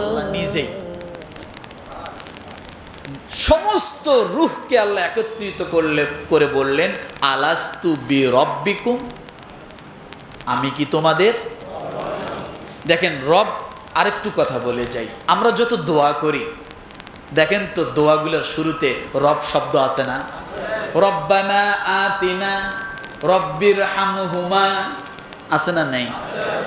আল্লাহ নিজেই। সমস্ত রুহকে আল্লাহ একত্রিত করলে করে বললেন, আলাস্তু বি রব্বিকুম আমি কি তোমাদের? দেখেন, রব আরেকটু কথা বলে যাই। আমরা যত দোয়া করি, দেখেন তো দোয়াগুলোর শুরুতে রব শব্দ আছে না? রব্বানা আতিনা রব্বির হামহুমা আছে না নেই?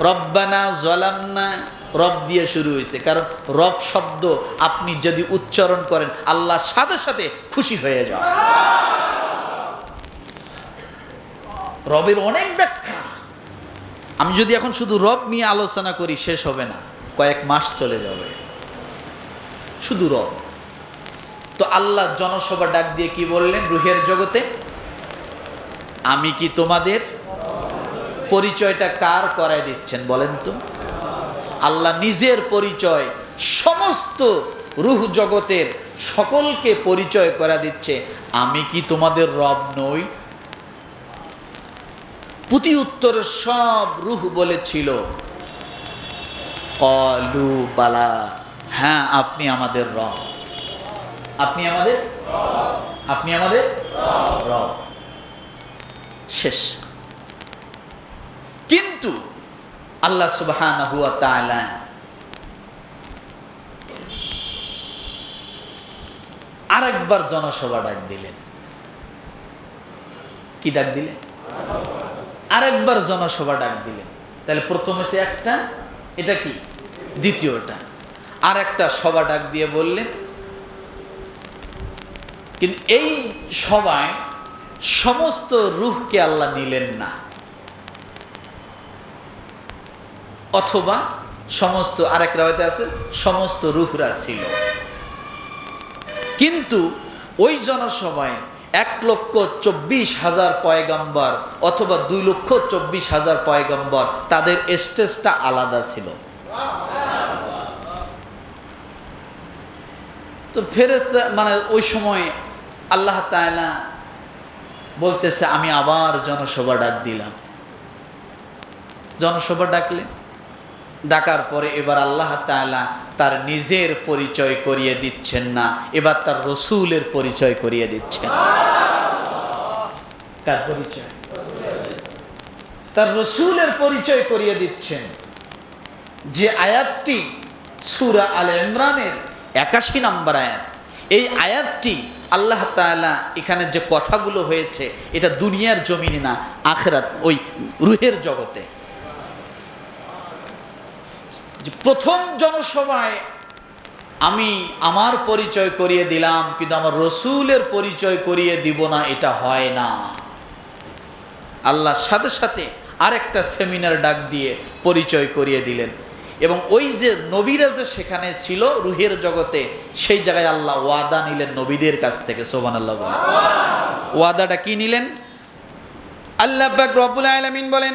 রব্বানা জলামনা, রব দিয়ে শুরু হয়েছে। কারণ রব শব্দ আপনি যদি উচ্চারণ করেন আল্লাহর সাথে সাথে খুশি হয়ে যান। রবের অনেক ব্যাখ্যা। আমি যদি এখন শুধু রব নিয়ে আলোচনা করি, শেষ হবে না। কয়েক মাস চলে যাবে। শুধু রব। তো আল্লাহ জনসভা ডাক দিয়ে কি বললেন? রুহের জগতে আমি কি তোমাদের পরিচয়টা কার করায় দিচ্ছেন বলেন তো? আল্লাহ নিজের পরিচয়, সমস্ত রুহ জগতের সকলকে পরিচয় করা দিচ্ছে। আমি কি তোমাদের রব নই? পুতি উত্তরে সব রুহ বলেছিল। কলু বালা হ্যাঁ আপনি আমাদের রব। আপনি আমাদের? আপনি আমাদের? রব। শেষ। কিন্তু আল্লাহ সুবহান হুয়া তাআলা আরেকবার জনসভা ডাক দিলেন। কি ডাক দিলেন? আরেকবার জনসভা ডাক দিলেন। তাহলে প্রথমে সে একটা, এটা কি? দ্বিতীয়টা। আর একটা সভা ডাক দিয়ে বললেন, কিন্তু এই সভায় সমস্ত রুহকে আল্লাহ নিলেন না। অথবা সমস্ত, আরেক রাওয়াতে আছে, সমস্ত রুহরা ছিল। কিন্তু ওই জনসভায় এক লক্ষ চব্বিশ হাজার পয়গম্বর অথবা দুই লক্ষ চব্বিশ হাজার পয়গম্বর, তাদের স্টেজটা আলাদা ছিল। তো ফেরেস্তা মানে ওই সময় আল্লাহ তাআলা বলতেছে, আমি আবার জনসভা ডাক দিলাম। জনসভা ডাকলে? ডাকার পরে এবার আল্লাহ তাআলা তার নিজের পরিচয় করিয়ে দিচ্ছেন না, এবার তার রসুলের পরিচয় করিয়ে দিচ্ছেন। তার পরিচয়। তার রসুলের পরিচয় করিয়ে দিচ্ছেন। যে আয়াতটি সুরা আল ইমরানের একাশি নম্বর আয়াত, এই আয়াতটি আল্লাহ তাআলা এখানে যে কথাগুলো হয়েছে, এটা দুনিয়ার জমিনে না, আখরাত, ওই রুহের জগতে। প্রথম জনসভায় আমি আমার পরিচয় করিয়ে দিলাম, কিন্তু আমার রসুলের পরিচয় করিয়ে দিব না, এটা হয় না। আল্লাহর সাথে সাথে আরেকটা সেমিনার ডাক দিয়ে পরিচয় করিয়ে দিলেন। এবং ওই যে নবীরা যে সেখানে ছিল রুহের জগতে, সেই জায়গায় আল্লাহ ওয়াদা নিলেন নবীদের কাছ থেকে সোবান আল্লাহ ওয়াদাটা কি নিলেন? আল্লাহ রবুল আলামিন বলেন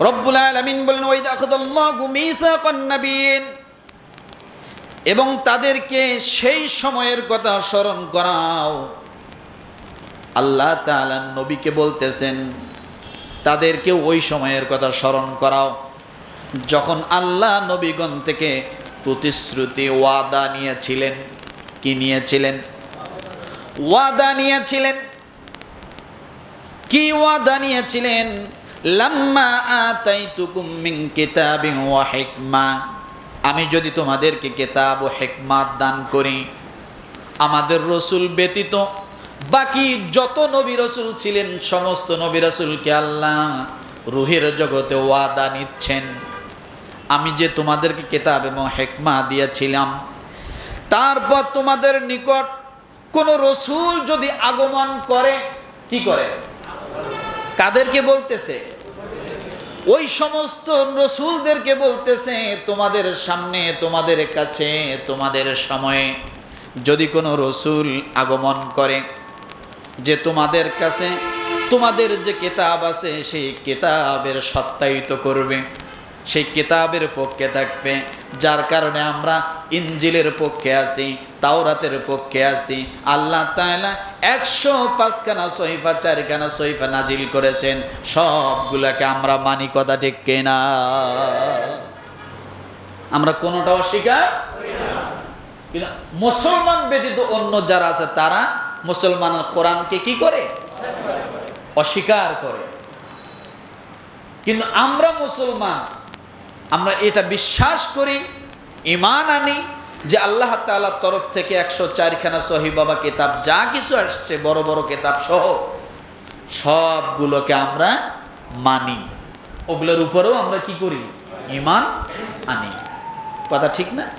রব্বুল আলামিন বলেন মিসাকান এবং তাদেরকে সেই সময়ের কথা স্মরণ করাও। আল্লাহ তাআলা নবীকে বলতেছেন, তাদেরকে ওই সময়ের কথা স্মরণ করাও। যখন আল্লাহ নবীগণ থেকে প্রতিশ্রুতি ওয়াদা নিয়েছিলেন, কি নিয়েছিলেন? ওয়াদা নিয়েছিলেন। কি ওয়াদা নিয়েছিলেন? লাম্মা আতাইতুকুম মিন কিতাবিন ওয়া হিকমা। আমি যদি তোমাদেরকে কিতাব ও হিকমাত দান করি, আমাদের রসুল ব্যতীত বাকি যত নবী রসুল ছিলেন, সমস্ত নবী রসুলকে আল্লাহ রুহের জগতে ওয়াদা নিচ্ছেন। আমি যে তোমাদেরকে কেতাব এবং হেকমা দিয়েছিলাম, তারপর তোমাদের নিকট কোনো রসুল যদি আগমন করে, কি করে? কাদেরকে বলতেছে? ওই সমস্ত রসুলদেরকে বলতেছে, তোমাদের সামনে, তোমাদের কাছে, তোমাদের সময়ে যদি কোনো রসুল আগমন করে যে তোমাদের কাছে, তোমাদের যে কেতাব আছে, সেই কেতাবের সত্যায়িত করবে। সেই কেতাবের পক্ষে থাকবে, যার কারণে আমরা ইঞ্জিলের পক্ষে আছি, তাওরাতের পক্ষে আছি। আল্লাহ তাআলা একশো পাঁচখানা সহিফা, চারখানা সহিফা নাজিল করেছেন, সবগুলাকে আমরা মানি কথা ঠিক কেনা? আমরা কোনোটা অস্বীকার? মুসলমান ব্যতীত অন্য যারা আছে, তারা মুসলমান কোরআনকে কি করে? অস্বীকার করে। কিন্তু আমরা মুসলমান আমরা এটা বিশ্বাস করি ইমান আনি যে আল্লাহ তাআলার তরফ থেকে একশো চারখানা সহি বাবা কেতাব যা কিছু আসছে, বড় বড় কেতাব সহ, সবগুলোকে আমরা মানি। ওগুলোর উপরেও আমরা কি করি? ইমান আনি। কথা ঠিক না?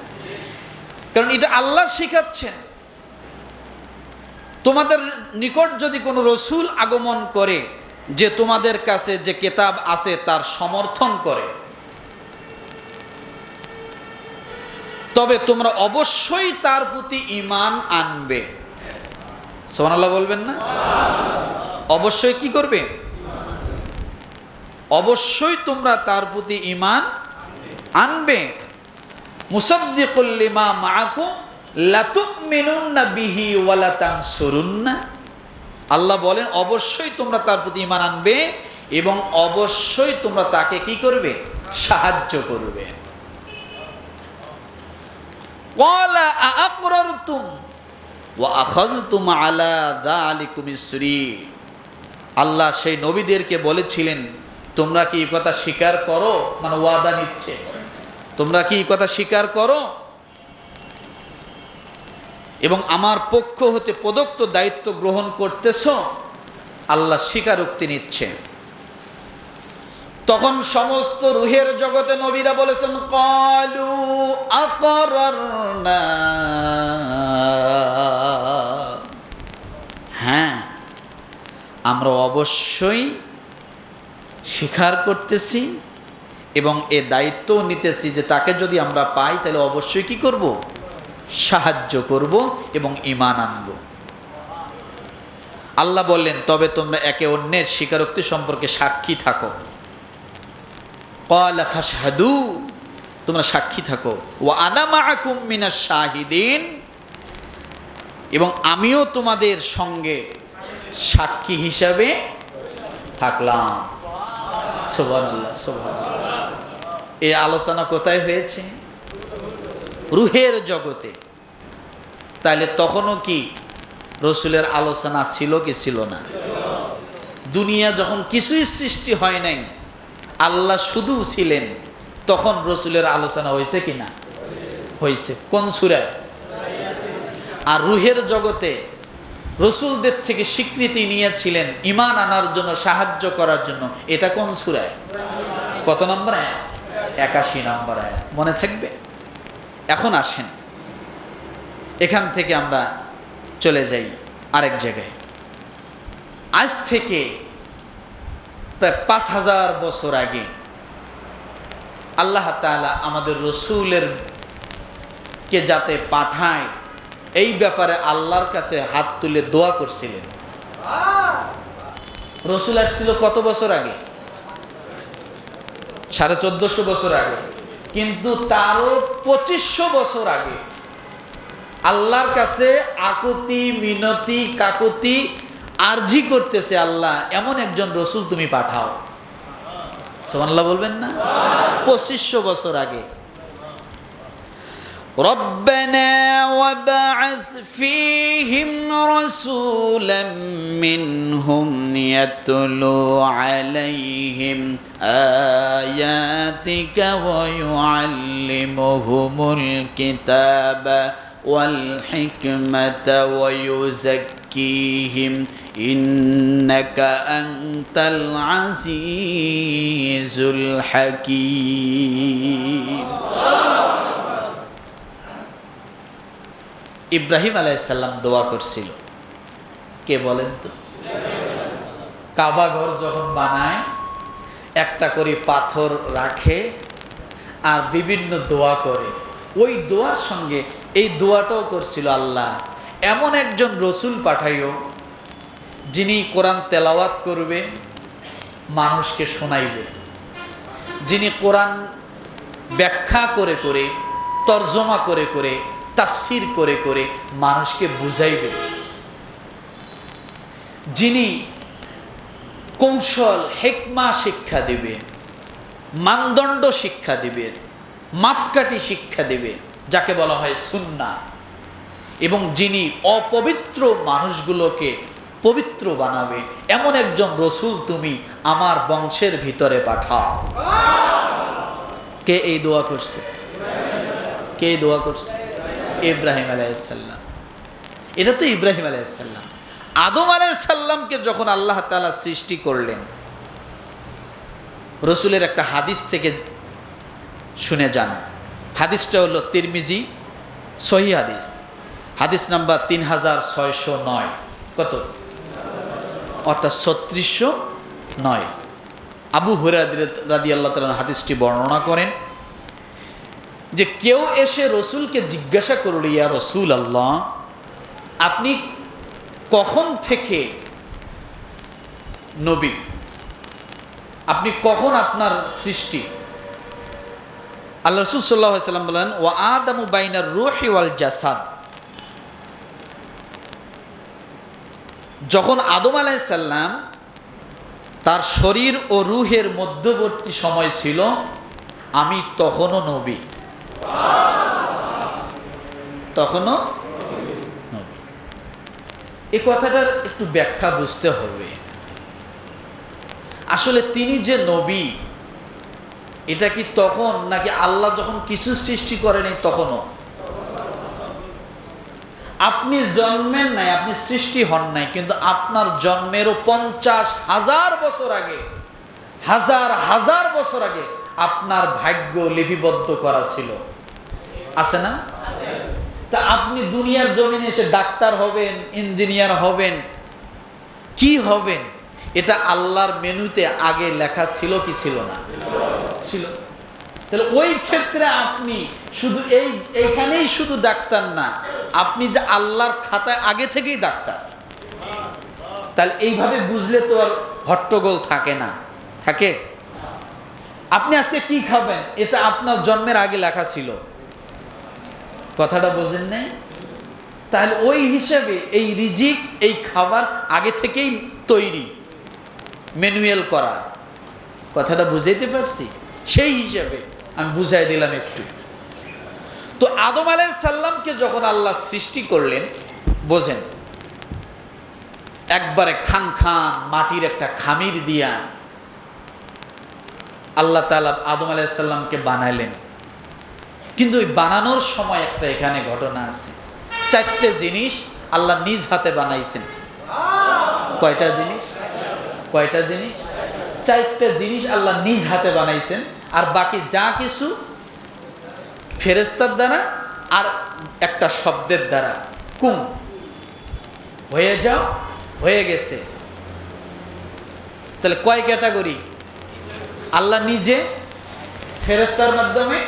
কারণ এটা আল্লাহ শিখাচ্ছেন। তোমাদের নিকট যদি কোনো রসুল আগমন করে যে তোমাদের কাছে যে কেতাব আছে তার সমর্থন করে তবে তোমরা অবশ্যই তার প্রতি ইমান আনবে। সোমানাল্লাহ বলবেন না? অবশ্যই কি করবে? অবশ্যই তোমরা তার প্রতি ইমান আনবে। মুসাদ্দিকুল্লিমা তানসুরুন্না আল্লাহ বলেন, অবশ্যই তোমরা তার প্রতি ইমান আনবে এবং অবশ্যই তোমরা তাকে কি করবে? সাহায্য করবে। ক্বালা আআকরারতুম ওয়া আখাযতুম আলা যালিকুম ইসরি আল্লাহ সেই নবীদেরকে বলেছিলেন, তোমরা কি এই কথা স্বীকার করো? মানে ওয়াদা নিচ্ছে। তোমরা কি কথা স্বীকার করো? এবং আমার পক্ষ হতে প্রদত্ত দায়িত্ব গ্রহণ করতেছ, আল্লাহ স্বীকারোক্তি নিচ্ছে। তখন সমস্ত রুহের জগতে নবীরা বলেছেন, কলু আকরারনা। হ্যাঁ আমরা অবশ্যই স্বীকার করতেছি এবং এ দায়িত্বও নিতেছি যে তাকে যদি আমরা পাই, তাহলে অবশ্যই কি করব? সাহায্য করব এবং ইমান আনব। আল্লাহ বললেন, তবে তোমরা একে অন্যের স্বীকারোক্তি সম্পর্কে সাক্ষী থাকো। কলা ফাসাদু তোমরা সাক্ষী থাকো। ও আনামাকুম মিনাস শাহিদিন এবং আমিও তোমাদের সঙ্গে সাক্ষী হিসাবে থাকলাম। এই আলোচনা কোথায় হয়েছে? রুহের জগতে। তাহলে তখনও কি রসুলের আলোচনা ছিল কি ছিল না? দুনিয়া যখন কিছুই সৃষ্টি হয় নাই আল্লাহ শুধু ছিলেন, তখন রসুলের আলোচনা হয়েছে কি না হয়েছে। কোন সুরায়? আর রুহের জগতে রসুলদের থেকে স্বীকৃতি নিয়েছিলেন ইমান আনার জন্য, সাহায্য করার জন্য। এটা কোন সুরায়? কত নম্বর একাশি নম্বর আয় মনে থাকবে? এখন আসেন। এখান থেকে আমরা চলে যাই আরেক জায়গায়। আজ থেকে প্রায় পাঁচ হাজার বছর আগে আল্লাহ তাআলা আমাদের রসুলের কে যাতে পাঠায়, এই ব্যাপারে আল্লাহর কাছে হাত তুলে দোয়া করছিলেন। রসুল আসছিল কত বছর আগে? সাড়ে চোদ্দশো বছর আগে। কিন্তু তারও পঁচিশশো বছর আগে আল্লাহর কাছে আকুতি, মিনতি, কাকুতি আরজি করতেছে আল্লাহ এমন একজন রসুল তুমি পাঠাও সোমান্লাহ বলবেন না পঁচিশশো বছর আগে ربنا وبعث فيهم رسولا منهم يتلو عليهم آياتك ويعلمهم الكتاب والحكمة ويزكيهم إنك أنت العزيز الحكيم ইব্রাহিম আলাইসাল্লাম দোয়া করছিল কে বলেন তো কাবা ঘর যখন বানায় একটা করে পাথর রাখে আর বিভিন্ন দোয়া করে ওই দোয়ার সঙ্গে এই দোয়াটাও করছিল আল্লাহ এমন একজন রসুল পাঠাইও, যিনি কোরআন তেলাওয়াত করবে, মানুষকে শোনাইবে। যিনি কোরআন ব্যাখ্যা করে করে, তর্জমা করে করে, তাফসির করে করে মানুষকে বুঝাইবে। যিনি কৌশল, হেকমা শিক্ষা দেবে, মানদণ্ড শিক্ষা দেবে, মাপকাঠি শিক্ষা দেবে, যাকে বলা হয় সুন্না এবং যিনি অপবিত্র মানুষগুলোকে পবিত্র বানাবে, এমন একজন রসুল তুমি আমার বংশের ভিতরে পাঠাও। কে এই দোয়া করছে? কে দোয়া করছে? ইব্রাহিম আলাইসাল্লাম এটা তো ইব্রাহিম আলাইসাল্লাম আদম আলাইসাল্লামকে যখন আল্লাহ তালা সৃষ্টি করলেন, রসুলের একটা হাদিস থেকে শুনে যান। হাদিসটা হলো তিরমিজি সহি হাদিস। হাদিস নাম্বার তিন হাজার ছয়শো নয়। কত? অর্থাৎ ছত্রিশশো নয়। আবু হুরাদ রাদি আল্লাহ তালা হাদিসটি বর্ণনা করেন যে, কেউ এসে রসুলকে জিজ্ঞাসা করল, ইয়া রসুল আল্লাহ আপনি কখন থেকে নবী? আপনি কখন আপনার সৃষ্টি? আল্লাহ রসুল সাল্লাহ সাল্লাম বলেন ও আদামু বাইনার রুহি ওয়াল জাসাদ। যখন আদম আলাইসাল্লাম তার শরীর ও রুহের মধ্যবর্তী সময় ছিল, আমি তখনও নবী। তখনও নবী। এ কথাটার একটু ব্যাখ্যা বুঝতে হবে। আসলে তিনি যে নবী, এটা কি তখন নাকি আল্লাহ যখন কিছু সৃষ্টি করেনি তখনও? আপনি জন্মেন নাই, আপনি সৃষ্টি হন নাই, কিন্তু আপনার জন্মেরও পঞ্চাশ হাজার বছর আগে, হাজার হাজার বছর আগে আপনার ভাগ্য লিপিবদ্ধ করা ছিল। আছে না? তা আপনি দুনিয়ার জমিনে এসে ডাক্তার হবেন, ইঞ্জিনিয়ার হবেন, কি হবেন? এটা আল্লাহর মেনুতে আগে লেখা ছিল কি ছিল না? ছিল। তাহলে ওই ক্ষেত্রে আপনি শুধু এই, এইখানেই শুধু ডাক্তার না, আপনি যে আল্লাহর খাতায় আগে থেকেই ডাক্তার। তাহলে এইভাবে বুঝলে তো আর হট্টগোল থাকে না। থাকে? আপনি আজকে কি খাবেন? এটা আপনার জন্মের আগে লেখা ছিল। কথাটা বোঝেন নাই? তাহলে ওই হিসাবে এই রিজিক, এই খাবার আগে থেকেই তৈরি, ম্যানুয়াল করা। কথাটা বুঝাইতে পারছি? সেই হিসাবে আমি বুঝাই দিলাম একটু। তো আদম আলাই সাল্লামকে যখন আল্লাহ সৃষ্টি করলেন, বোঝেন, একবারে খান খান মাটির একটা খামির দিয়া আল্লাহ তালা আদম আলাইসাল্লামকে বানাইলেন। কিন্তু ওই বানানোর সময় একটা এখানে ঘটনা আছে। চারটে জিনিস আল্লাহ নিজ হাতে বানাইছেন। কয়টা জিনিস? কয়টা জিনিস? চারটা জিনিস আল্লাহ নিজ হাতে বানাইছেন। আর বাকি যা কিছু ফেরেস্তার দ্বারা আর একটা শব্দের দ্বারা। কুম। হয়ে যাও, হয়ে গেছে। তাহলে কয় ক্যাটাগরি? আল্লাহ নিজে ফেরেস্তার মাধ্যমে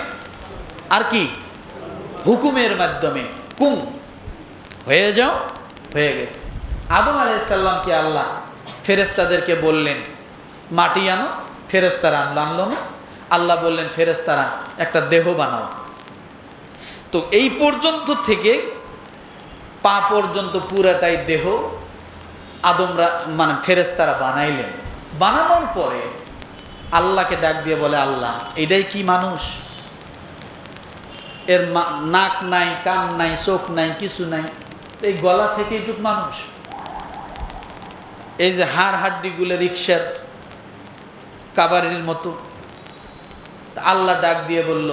আর কি? হুকুমের মাধ্যমে। কুম। হয়ে যাও, হয়ে গেছে। আদম আলাইসাল্লামকে আল্লাহ ফেরেস্তাদেরকে বললেন, মাটি আনো ফেরেস্তারা আনলো আনলো না? আল্লাহ বললেন ফেরেস্তারা একটা দেহ বানাও। তো এই পর্যন্ত থেকে পা পর্যন্ত পুরাটাই দেহ আদমরা মানে ফেরেস্তারা বানাইলেন। বানানোর পরে আল্লাহকে ডাক দিয়ে বলে, আল্লাহ, এটাই কি মানুষ? এর নাক নাই, কান নাই, চোখ নাই, কিছু নাই এই গলা থেকে এইটুক মানুষ? এই যে হাড় হাড্ডিগুলো রিক্সার কাবারির মতো আল্লাহ ডাক দিয়ে বলল,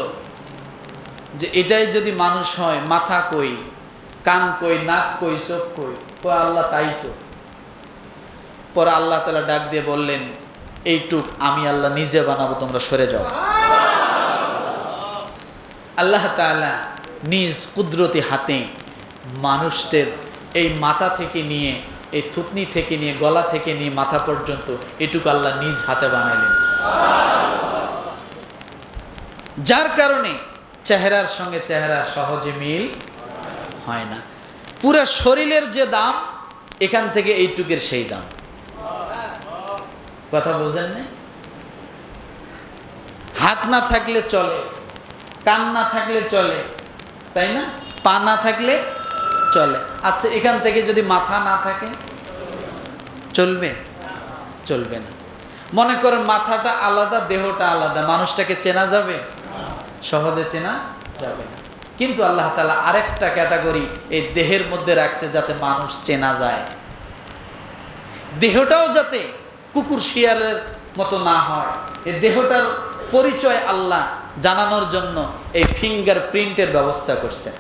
যে এটাই যদি মানুষ হয়, মাথা কই, কান কই, নাক কই, চোখ কই কই আল্লাহ তাই তো। পরে আল্লাহ তালা ডাক দিয়ে বললেন, এইটুক আমি আল্লাহ নিজে বানাবো, তোমরা সরে যাও। আল্লাহ তালা নিজ কুদরতি হাতে মানুষদের এই মাথা থেকে নিয়ে, এই থুতনি থেকে নিয়ে, গলা থেকে নিয়ে মাথা পর্যন্ত এটুকু আল্লাহ নিজ হাতে বানাইলেন। যার কারণে চেহারার সঙ্গে চেহারা সহজে মিল হয় না। পুরো শরীরের যে দাম, এখান থেকে এইটুকের সেই দাম। কথা বোঝেন না হাত না থাকলে চলে, কান না থাকলে চলে, তাই না? পা না থাকলে চলে। আচ্ছা এখান থেকে যদি মাথা না থাকে, চলবে? চলবে না। মনে করেন মাথাটা আলাদা, দেহটা আলাদা। মানুষটাকে চেনা যাবে? সহজে চেনা যাবে না। কিন্তু আল্লাহ তালা আরেকটা ক্যাটাগরি এই দেহের মধ্যে রাখছে যাতে মানুষ চেনা যায়। দেহটাও যাতে কুকুর শিয়ালের মতো না হয়। এই দেহটার পরিচয় আল্লাহ জানানোর জন্য এই ফিঙ্গার প্রিন্টের ব্যবস্থা করছেন।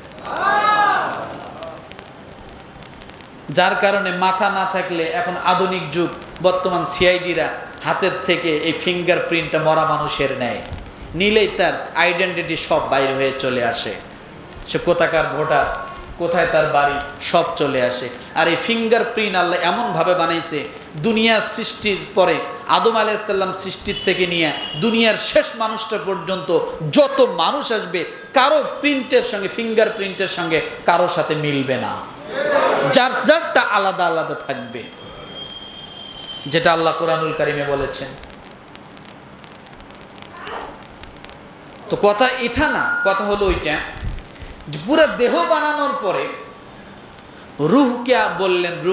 যার কারণে মাথা না থাকলে এখন আধুনিক যুগ, বর্তমান সিআইডিরা হাতের থেকে এই ফিঙ্গার প্রিন্টটা মরা মানুষের নেয় নিলেই তার আইডেন্টিটি সব বাইরে হয়ে চলে আসে। সে কোথাকার ভোটার, কোথায় তার বাড়ি, সব চলে আসে। আর এই ফিঙ্গার প্রিন্ট আল্লাহ এমনভাবে বানাইছে, দুনিয়া সৃষ্টির পরে আদম আলাইসাল্লাম সৃষ্টির থেকে নিয়ে দুনিয়ার শেষ মানুষটা পর্যন্ত যত মানুষ আসবে, কারও প্রিন্টের সঙ্গে ফিঙ্গার প্রিন্টের সঙ্গে কারও সাথে মিলবে না। যার, যারটা আলাদা আলাদা থাকবে। যেটা আল্লাহ কোরআনুল কারিমে বলেছেন তো কথা এটা না কথা হলো ওইটা। পুরো দেহ বানানোর পরে রুহকে বললেন রুহ